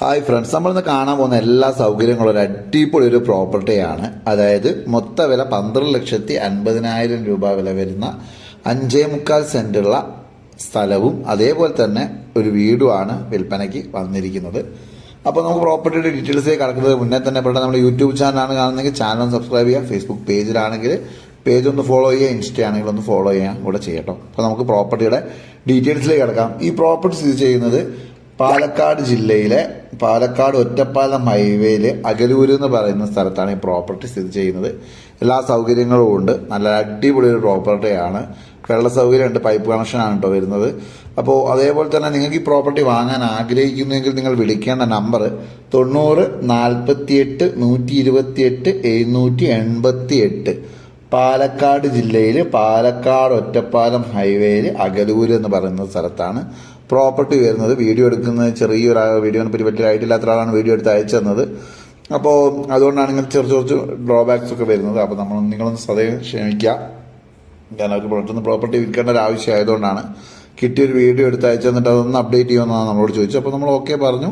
Hi friends നമ്മളിന്ന് കാണാൻ പോകുന്ന എല്ലാ സൗകര്യങ്ങളും ഒരു അടിപൊളി ഒരു പ്രോപ്പർട്ടിയാണ് അതായത് മൊത്ത വില പന്ത്രണ്ട് ലക്ഷത്തി അൻപതിനായിരം രൂപ വില വരുന്ന അഞ്ചേ മുക്കാൽ സെന്റുള്ള സ്ഥലവും അതേപോലെ തന്നെ ഒരു വീടുമാണ് വിൽപ്പനയ്ക്ക് വന്നിരിക്കുന്നത്. അപ്പോൾ നമുക്ക് പ്രോപ്പർട്ടിയുടെ ഡീറ്റെയിൽസിലേക്ക് കടക്കുന്നത് മുന്നേ തന്നെ. പെട്ടെന്ന് നമ്മുടെ യൂട്യൂബ് ചാനലാണ് കാണുന്നതെങ്കിൽ ചാനൽ ഒന്ന് സബ്സ്ക്രൈബ് ചെയ്യുക. ഫേസ്ബുക്ക് പേജിലാണെങ്കിൽ പേജ് ഒന്ന് ഫോളോ ചെയ്യുക. ഇൻസ്റ്റ ആണെങ്കിൽ ഒന്ന് ഫോളോ ചെയ്യാൻ കൂടെ ചെയ്യട്ടോ. അപ്പോൾ നമുക്ക് പ്രോപ്പർട്ടിയുടെ ഡീറ്റെയിൽസിലേക്ക് കിടക്കാം. ഈ പ്രോപ്പർട്ടി സ്ഥിതി ചെയ്യുന്നത് പാലക്കാട് ജില്ലയിലെ പാലക്കാട് ഒറ്റപ്പാലം ഹൈവേയിൽ അകലൂര് എന്ന് പറയുന്ന സ്ഥലത്താണ് ഈ പ്രോപ്പർട്ടി സ്ഥിതി ചെയ്യുന്നത്. എല്ലാ സൗകര്യങ്ങളും ഉണ്ട്. നല്ല അടിപൊളി ഒരു പ്രോപ്പർട്ടിയാണ് വെള്ള സൗകര്യമുണ്ട്. പൈപ്പ് കണക്ഷനാണ് കേട്ടോ വരുന്നത്. അപ്പോൾ അതേപോലെ തന്നെ നിങ്ങൾക്ക് ഈ പ്രോപ്പർട്ടി വാങ്ങാൻ ആഗ്രഹിക്കുന്നുവെങ്കിൽ നിങ്ങൾ വിളിക്കേണ്ട നമ്പർ തൊണ്ണൂറ് നാൽപ്പത്തിയെട്ട് നൂറ്റി ഇരുപത്തിയെട്ട് എഴുന്നൂറ്റി എൺപത്തി എട്ട് പാലക്കാട് ജില്ലയിൽ പാലക്കാട് ഒറ്റപ്പാലം ഹൈവേയിൽ അകലൂർ എന്ന് പറയുന്ന സ്ഥലത്താണ് പ്രോപ്പർട്ടി വരുന്നത്. വീഡിയോ എടുക്കുന്നത് ചെറിയൊരു വീഡിയോനെ പറ്റി വലിയ ആയിട്ടില്ലാത്ത ആളാണ് വീഡിയോ എടുത്ത് അയച്ചു തന്നത്. അപ്പോൾ അതുകൊണ്ടാണ് ഇങ്ങനെ ചെറു ചെറു ഡ്രോബാക്സ് ഒക്കെ വരുന്നത്. അപ്പോൾ നമ്മൾ നിങ്ങളൊന്ന് സദയം ക്ഷമിക്കുക. കാരണം അവർക്ക് പെട്ടെന്ന് പ്രോപ്പർട്ടി വിൽക്കേണ്ട ഒരു ആവശ്യമായതുകൊണ്ടാണ്. കിട്ടിയൊരു വീഡിയോ എടുത്ത് അയച്ചു തന്നിട്ട് അതൊന്ന് അപ്ഡേറ്റ് ചെയ്യുമെന്നാണ് നമ്മളോട് ചോദിച്ചത്. അപ്പോൾ നമ്മൾ ഓക്കെ പറഞ്ഞു.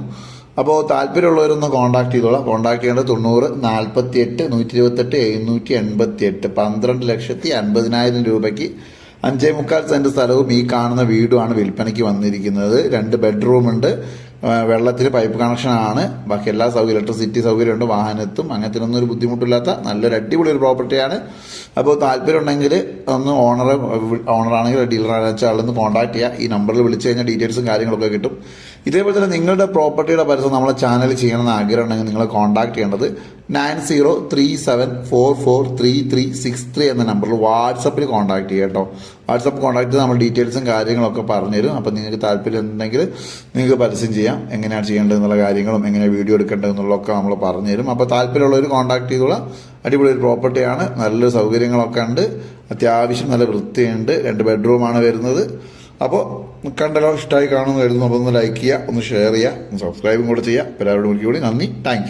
അപ്പോൾ താല്പര്യമുള്ളവരൊന്ന് കോൺടാക്ട് ചെയ്തോളാം. കോൺടാക്ട് ചെയ്യേണ്ടത് തൊണ്ണൂറ് നാൽപ്പത്തി എട്ട് നൂറ്റി ഇരുപത്തെട്ട് എഴുന്നൂറ്റി എൺപത്തി എട്ട് പന്ത്രണ്ട് ലക്ഷത്തി അൻപതിനായിരം രൂപയ്ക്ക് അഞ്ചേ മുക്കാൽ സെന്റ് സ്ഥലവും ഈ കാണുന്ന വീടുമാണ് വിൽപ്പനയ്ക്ക് വന്നിരിക്കുന്നത്. രണ്ട് ബെഡ്റൂം വെള്ളത്തിന് പൈപ്പ് കണക്ഷനാണ്. ബാക്കി എല്ലാ സൗകര്യം ഇലക്ട്രിസിറ്റി സൗകര്യമുണ്ട് വാഹനത്തും. അങ്ങനത്തിനൊന്നും ഒരു ബുദ്ധിമുട്ടില്ലാത്ത നല്ലൊരു അടിപൊളി ഒരു പ്രോപ്പർട്ടിയാണ് അപ്പോൾ താല്പര്യം ഉണ്ടെങ്കിൽ ഒന്ന് ഓണർ ഓണറാണെങ്കിൽ ഡീലറാണെന്ന് വെച്ചാൽ ആളൊന്ന് കോൺടാക്ട് ചെയ്യുക ഈ നമ്പറിൽ വിളിച്ചു കഴിഞ്ഞാൽ ഡീറ്റെയിൽസും കാര്യങ്ങളൊക്കെ കിട്ടും. ഇതേപോലെ തന്നെ നിങ്ങളുടെ പ്രോപ്പർട്ടിയുടെ പരസ്യം നമ്മളെ ചാനൽ ചെയ്യണമെന്ന് ആഗ്രഹം ഉണ്ടെങ്കിൽ നിങ്ങൾ കോൺടാക്ട് ചെയ്യേണ്ടത് nine zero three seven four four three three six three എന്ന നമ്പറിൽ വാട്സപ്പിൽ കോൺടാക്ട് ചെയ്യുക കേട്ടോ. വാട്സപ്പ് കോൺടാക്ട് ചെയ്ത് നമ്മൾ ഡീറ്റെയിൽസും കാര്യങ്ങളൊക്കെ പറഞ്ഞുതരും. അപ്പോൾ നിങ്ങൾക്ക് താല്പര്യം ഉണ്ടെങ്കിൽ നിങ്ങൾക്ക് പരസ്യം ചെയ്യാം. എങ്ങനെയാണ് ചെയ്യേണ്ടത് എന്നുള്ള കാര്യങ്ങളും എങ്ങനെ വീഡിയോ എടുക്കേണ്ടത് എന്നുള്ളതൊക്കെ നമ്മൾ പറഞ്ഞുതരും. അപ്പോൾ താല്പര്യമുള്ളവർ കോൺടാക്ട് ചെയ്തോളാം. അടിപൊളി ഒരു പ്രോപ്പർട്ടിയാണ് നല്ല സൗകര്യങ്ങളൊക്കെ ഉണ്ട്. അത്യാവശ്യം നല്ല വൃത്തിയുണ്ട്. രണ്ട് ബെഡ്റൂമാണ് വരുന്നത്. അപ്പോൾ കണ്ടല്ലോ ഇഷ്ടമായി കാണുമെന്ന് കരുതുന്നു. അപ്പോൾ ഒന്ന് ലൈക്ക് ചെയ്യുക ഒന്ന് ഷെയർ ചെയ്യുക ഒന്ന് സബ്സ്ക്രൈബും കൂടെ ചെയ്യുക. എല്ലാവരോടും കൂടി നന്ദി. താങ്ക്